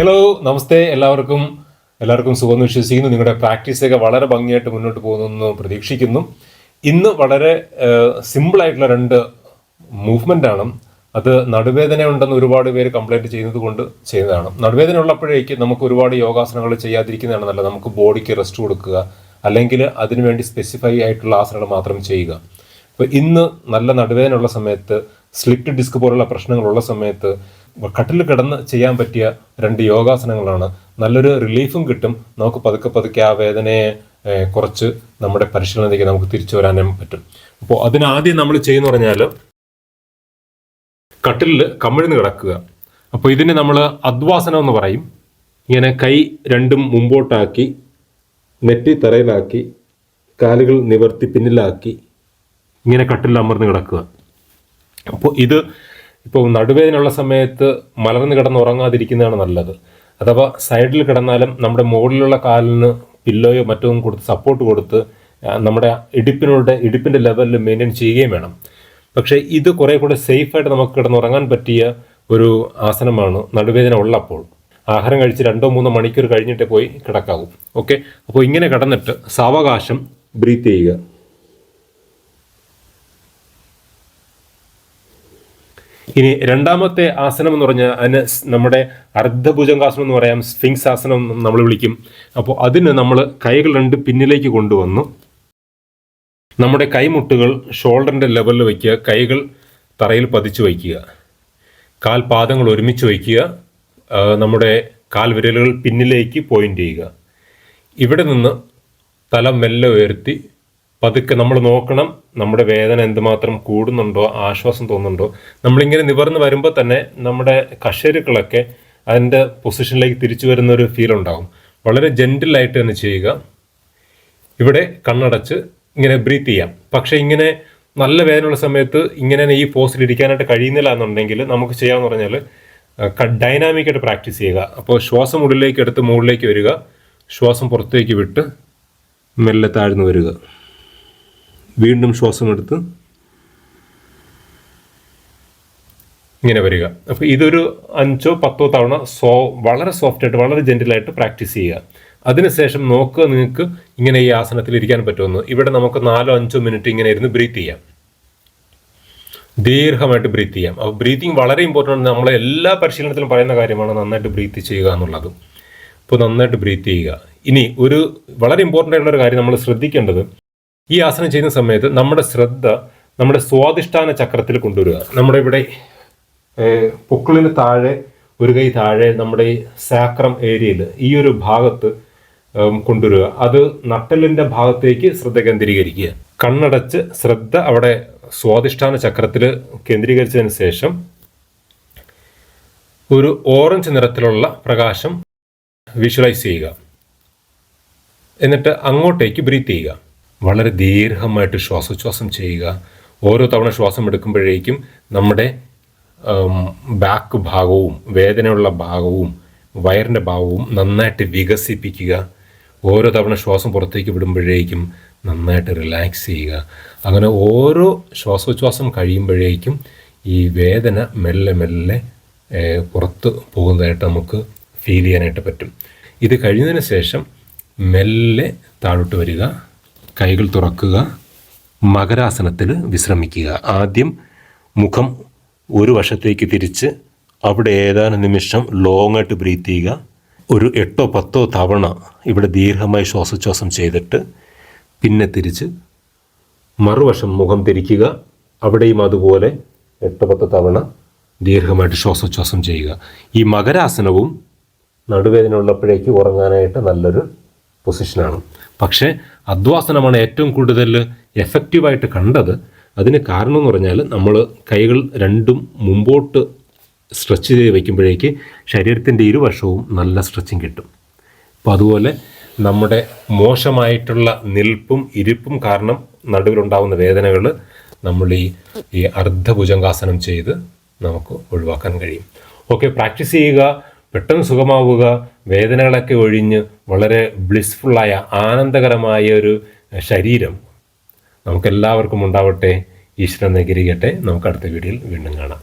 Hello നമസ്തേ എല്ലാവർക്കും. എല്ലാവർക്കും സുഖം വിശ്വസിക്കുന്നു. നിങ്ങളുടെ പ്രാക്ടീസൊക്കെ വളരെ ഭംഗിയായിട്ട് മുന്നോട്ട് പോകുന്നു പ്രതീക്ഷിക്കുന്നു. ഇന്ന് വളരെ സിമ്പിളായിട്ടുള്ള രണ്ട് മൂവ്മെന്റ് ആണ്. അത് നടുവേദന ഉണ്ടെന്ന് ഒരുപാട് പേര് കംപ്ലൈന്റ് ചെയ്യുന്നത് കൊണ്ട് ചെയ്യുന്നതാണ്. നടുവേദന ഉള്ളപ്പോഴേക്ക് നമുക്ക് ഒരുപാട് യോഗാസനങ്ങൾ ചെയ്യാതിരിക്കുന്നതാണ് നല്ലത്. നമുക്ക് ബോഡിക്ക് റെസ്റ്റ് കൊടുക്കുക അല്ലെങ്കിൽ അതിനുവേണ്ടി സ്പെസിഫൈ ആയിട്ടുള്ള ആസനങ്ങൾ മാത്രം ചെയ്യുക. അപ്പോൾ ഇന്ന് നല്ല നടുവേദന ഉള്ള സമയത്ത് സ്ലിപ്റ്റ് ഡിസ്ക് പോലുള്ള പ്രശ്നങ്ങളുള്ള സമയത്ത് കട്ടിൽ കിടന്ന് ചെയ്യാൻ പറ്റിയ രണ്ട് യോഗാസനങ്ങളാണ്. നല്ലൊരു റിലീഫും കിട്ടും. നമുക്ക് പതുക്കെ പതുക്കെ ആ വേദനയെ കുറച്ച് നമ്മുടെ പരിശീലനത്തിലേക്ക് നമുക്ക് തിരിച്ചു വരാനും പറ്റും. അപ്പോൾ അതിനാദ്യം നമ്മൾ ചെയ്യുന്ന പറഞ്ഞാൽ കട്ടിലിൽ കമിഴ്ന്ന് കിടക്കുക. അപ്പോൾ ഇതിന് നമ്മൾ അദ്വാസനം എന്ന് പറയും. ഇങ്ങനെ കൈ രണ്ടും മുമ്പോട്ടാക്കി നെറ്റി തറയിലാക്കി കാലുകൾ നിവർത്തി പിന്നിലാക്കി ഇങ്ങനെ കട്ടിലിൽ അമർന്ന് കിടക്കുക. അപ്പോൾ ഇത് ഇപ്പോൾ നടുവേദനയുള്ള സമയത്ത് മലർന്ന് കിടന്ന് ഉറങ്ങാതിരിക്കുന്നതാണ് നല്ലത്. അഥവാ സൈഡിൽ കിടന്നാലും നമ്മുടെ മുകളിലുള്ള കാലിന് പില്ലോയോ മറ്റോ കൊടുത്ത് സപ്പോർട്ട് കൊടുത്ത് നമ്മുടെ ഇടുപ്പിനോട് ഇടുപ്പിന്റെ ലെവലിൽ മെയിന്റെയിൻ ചെയ്യുകയും വേണം. പക്ഷേ ഇത് കുറേ കൂടെ സേഫായിട്ട് നമുക്ക് കിടന്നുറങ്ങാൻ പറ്റിയ ഒരു ആസനമാണ് നടുവേദന ഉള്ളപ്പോൾ. ആഹാരം കഴിച്ച് രണ്ടോ മൂന്നോ മണിക്കൂർ കഴിഞ്ഞിട്ട് പോയി കിടക്കാവും. ഓക്കെ? അപ്പോൾ ഇങ്ങനെ കിടന്നിട്ട് സാവകാശം ബ്രീത്ത് ചെയ്യുക. ഇനി രണ്ടാമത്തെ ആസനം എന്ന് പറഞ്ഞാൽ അതിന് നമ്മുടെ അർദ്ധഭുജങ്കാസനം എന്ന് പറയാം സ്ഫിങ്സ് ആസനം നമ്മൾ വിളിക്കും. അപ്പോൾ അതിന് നമ്മൾ കൈകൾ രണ്ട് പിന്നിലേക്ക് കൊണ്ടുവന്നു. നമ്മുടെ കൈമുട്ടുകൾ ഷോൾഡറിന്റെ ലെവലിൽ വയ്ക്കുക കൈകൾ തറയിൽ പതിച്ചു വയ്ക്കുക. കാൽപാദങ്ങൾ ഒരുമിച്ച് വയ്ക്കുക നമ്മുടെ കാൽവിരലുകൾ പിന്നിലേക്ക് പോയിന്റ് ചെയ്യുക. ഇവിടെ നിന്ന് തല മെല്ലെ ഉയർത്തി പതുക്കെ നമ്മൾ നോക്കണം നമ്മുടെ വേദന എന്തുമാത്രം കൂടുന്നുണ്ടോ ആശ്വാസം തോന്നുന്നുണ്ടോ. നമ്മളിങ്ങനെ നിവർന്ന് വരുമ്പോൾ തന്നെ നമ്മുടെ കഷേരുക്കളൊക്കെ അതിന്റെ പൊസിഷനിലേക്ക് തിരിച്ചു വരുന്ന ഒരു ഫീൽ ഉണ്ടാകും വളരെ ജെന്റിലായിട്ട് തന്നെ ചെയ്യുക. ഇവിടെ കണ്ണടച്ച് ഇങ്ങനെ ബ്രീത്ത് ചെയ്യാം. പക്ഷേ ഇങ്ങനെ നല്ല വേദനയുള്ള സമയത്ത് ഇങ്ങനെ ഈ പോസ്റ്റിൽ ഇരിക്കാനായിട്ട് കഴിയുന്നില്ല എന്നുണ്ടെങ്കിൽ നമുക്ക് ചെയ്യാമെന്ന് പറഞ്ഞാൽ ഡൈനാമിക്കായിട്ട് പ്രാക്ടീസ് ചെയ്യുക. അപ്പോൾ ശ്വാസം ഉള്ളിലേക്ക് എടുത്ത് മുകളിലേക്ക് വരിക. ശ്വാസം പുറത്തേക്ക് വിട്ട് മെല്ലെ താഴ്ന്നു വരിക. വീണ്ടും ശ്വാസം എടുത്ത് ഇങ്ങനെ വരിക. അപ്പോൾ ഇതൊരു അഞ്ചോ പത്തോ തവണ സോ വളരെ സോഫ്റ്റ് ആയിട്ട് വളരെ ജെന്റിലായിട്ട് പ്രാക്ടീസ് ചെയ്യുക. അതിനുശേഷം നോക്കുക നിങ്ങൾക്ക് ഇങ്ങനെ ഈ ആസനത്തിൽ ഇരിക്കാൻ പറ്റുമെന്ന്. ഇവിടെ നമുക്ക് നാലോ അഞ്ചോ മിനിറ്റ് ഇങ്ങനെ ഇരുന്ന് ബ്രീത്ത് ചെയ്യാം. ദീർഘമായിട്ട് ബ്രീത്ത് ചെയ്യാം. അപ്പോൾ ബ്രീത്തിങ് വളരെ ഇമ്പോർട്ടന്റ് ആണ്. നമ്മളെ എല്ലാ പരിശീലനത്തിലും പറയുന്ന കാര്യമാണ് നന്നായിട്ട് ബ്രീത്ത് ചെയ്യുക എന്നുള്ളത്. അപ്പോൾ നന്നായിട്ട് ബ്രീത്ത് ചെയ്യുക. ഇനി ഒരു വളരെ ഇമ്പോർട്ടന്റ് ആയിട്ടുള്ള ഒരു കാര്യം നമ്മൾ ശ്രദ്ധിക്കേണ്ടത് ഈ ആസനം ചെയ്യുന്ന സമയത്ത് നമ്മുടെ ശ്രദ്ധ നമ്മുടെ സ്വാധിഷ്ഠാന ചക്രത്തിൽ കൊണ്ടുവരിക. നമ്മുടെ ഇവിടെ പൊക്കിളിന് താഴെ ഒരു കൈ താഴെ നമ്മുടെ ഈ സാക്രം ഏരിയയിൽ ഈ ഒരു ഭാഗത്ത് കൊണ്ടുവരിക. അത് നട്ടലിന്റെ ഭാഗത്തേക്ക് ശ്രദ്ധ കേന്ദ്രീകരിക്കുക. കണ്ണടച്ച് ശ്രദ്ധ അവിടെ സ്വാധിഷ്ഠാന ചക്രത്തിൽ കേന്ദ്രീകരിച്ചതിന് ശേഷം ഒരു ഓറഞ്ച് നിറത്തിലുള്ള പ്രകാശം വിഷ്വലൈസ് ചെയ്യുക. എന്നിട്ട് അങ്ങോട്ടേക്ക് ബ്രീത്ത് ചെയ്യുക. വളരെ ദീർഘമായിട്ട് ശ്വാസോച്ഛ്വാസം ചെയ്യുക. ഓരോ തവണ ശ്വാസം എടുക്കുമ്പോഴേക്കും നമ്മുടെ ബാക്ക് ഭാഗവും വേദനയുള്ള ഭാഗവും വയറിന്റെ ഭാഗവും നന്നായിട്ട് വികസിപ്പിക്കുക. ഓരോ തവണ ശ്വാസം പുറത്തേക്ക് വിടുമ്പോഴേക്കും നന്നായിട്ട് റിലാക്സ് ചെയ്യുക. അങ്ങനെ ഓരോ ശ്വാസോച്ഛ്വാസം കഴിയുമ്പോഴേക്കും ഈ വേദന മെല്ലെ മെല്ലെ പുറത്ത് പോകുന്നതായിട്ട് നമുക്ക് ഫീൽ ചെയ്യാനായിട്ട് പറ്റും. ഇത് കഴിഞ്ഞതിന് ശേഷം മെല്ലെ താഴോട്ട് വരിക. കൈകൾ തുറക്കുക മകരാസനത്തിൽ വിശ്രമിക്കുക. ആദ്യം മുഖം ഒരു വശത്തേക്ക് തിരിച്ച് അവിടെ ഏതാനും നിമിഷം ലോങ് ആയിട്ട് ബ്രീത്ത് ചെയ്യുക. ഒരു എട്ടോ പത്തോ തവണ ഇവിടെ ദീർഘമായി ശ്വാസോച്ഛ്വാസം ചെയ്തിട്ട് പിന്നെ തിരിച്ച് മറുവശം മുഖം തിരിക്കുക. അവിടെയും അതുപോലെ എട്ടോ പത്തോ തവണ ദീർഘമായിട്ട് ശ്വാസോച്ഛ്വാസം ചെയ്യുക. ഈ മകരാസനവും നടുവേദന ഉള്ളപ്പോഴേക്ക് ഉറങ്ങാനായിട്ട് നല്ലൊരു പൊസിഷനാണ്. പക്ഷേ അധ്വാസനമാണ് ഏറ്റവും കൂടുതൽ എഫക്റ്റീവായിട്ട് കണ്ടത്. അതിന് കാരണം എന്ന് പറഞ്ഞാൽ നമ്മൾ കൈകൾ രണ്ടും മുമ്പോട്ട് സ്ട്രെച്ച് ചെയ്ത് വയ്ക്കുമ്പോഴേക്ക് ശരീരത്തിന്റെ ഇരുവശവും നല്ല സ്ട്രെച്ചിങ് കിട്ടും. അപ്പോൾ അതുപോലെ നമ്മുടെ മോശമായിട്ടുള്ള നിൽപ്പും ഇരിപ്പും കാരണം നടുവിലുണ്ടാകുന്ന വേദനകൾ നമ്മൾ ഈ ഈ അർദ്ധഭുജങ്കാസനം ചെയ്ത് നമുക്ക് ഒഴിവാക്കാൻ കഴിയും. ഓക്കെ പ്രാക്ടീസ് ചെയ്യുക. പെട്ടെന്ന് സുഖമാവുക വേദനകളൊക്കെ ഒഴിഞ്ഞ് വളരെ ബ്ലിസ്ഫുള്ളായ ആനന്ദകരമായ ഒരു ശരീരം നമുക്കെല്ലാവർക്കും ഉണ്ടാവട്ടെ. ഈശ്വരൻ നഗരിക്കട്ടെ നമുക്ക് അടുത്ത വീഡിയോയിൽ വീണ്ടും കാണാം.